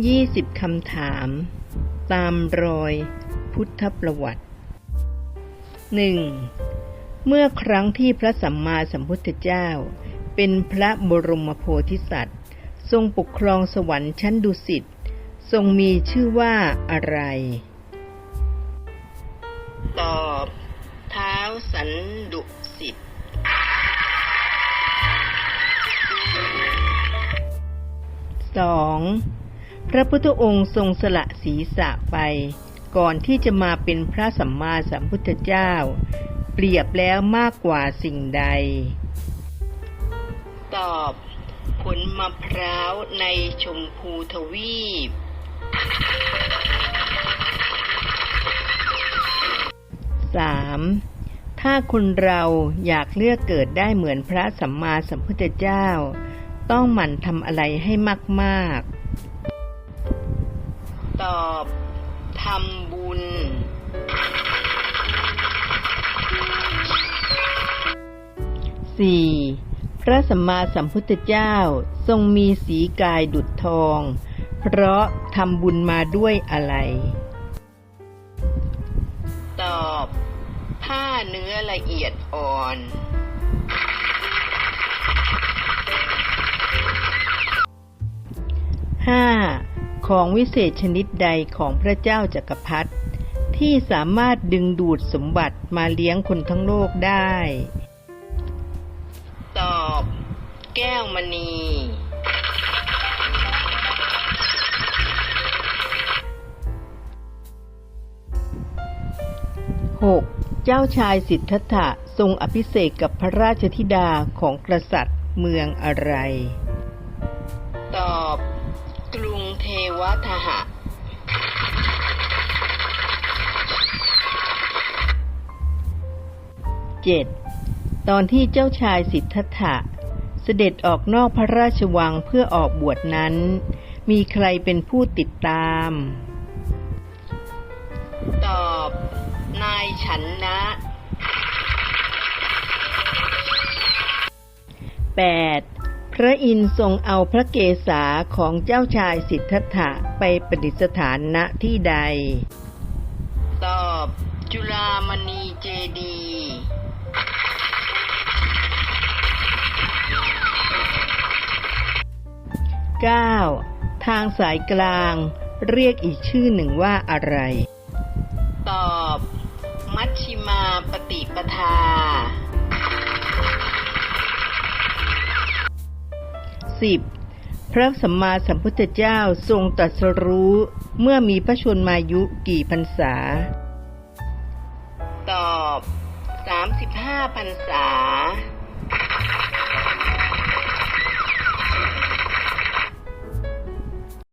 20 คำถาม ตามรอยพุทธประวัติ 1. เมื่อครั้งที่พระสัมมาสัมพุทธเจ้า เป็นพระบรมโพธิสัตว์ ทรงปกครองสวรรค์ชั้นดุสิตทรงมีชื่อว่าอะไร ตอบเท้าสันดุสิตสอง พระพุทธองค์ทรงสละศีรษะไป ก่อนที่จะมาเป็นพระสัมมาสัมพุทธเจ้า เปรียบแล้วมากกว่าสิ่งใด ตอบผลมะพร้าวในชมพูทวีปสามถ้าคนเราอยากเลือกเกิดได้เหมือนพระสัมมาสัมพุทธเจ้า ต้องหมั่นทำอะไรให้มากๆ ตอบทำบุญสี่พระสัมมาสัมพุทธเจ้าทรงมีสีกายดุจทอง เพราะทำบุญมาด้วยอะไร ตอบ ผ้าเนื้อละเอียดอ่อน ของวิเศษชนิดใดของพระเจ้าจักรพรรดิที่สามารถดึงดูดสมบัติมาเลี้ยงคนทั้งโลกได้ ตอบ แก้วมณี 6. เจ้าชายสิทธัตถะทรงอภิเษกกับพระราชธิดาของกษัตริย์เมืองอะไร ตอบกรุงเท วทหะ 7. ตอนที่เจ้าชายสิทธัตถะ เสด็จออกนอกพระราชวังเพื่อออกบวชนั้น มีใครเป็นผู้ติดตาม ตอบ นายฉันนะ 8. พระอินทร์ทรงเอาพระเกศาของเจ้าชายสิทธัตถะไปประดิษฐานณที่ใด ตอบจุฬามณีเจดีย์ 9. ทางสายกลางเรียกอีกชื่อหนึ่งว่าอะไร ตอบ มัชชิมาปฏิปทา 10. พระสัมมาสัมพุทธเจ้าทรงตรัสรู้เมื่อมีพระชนมายุกี่พรรษา ตอบ 35พรรษา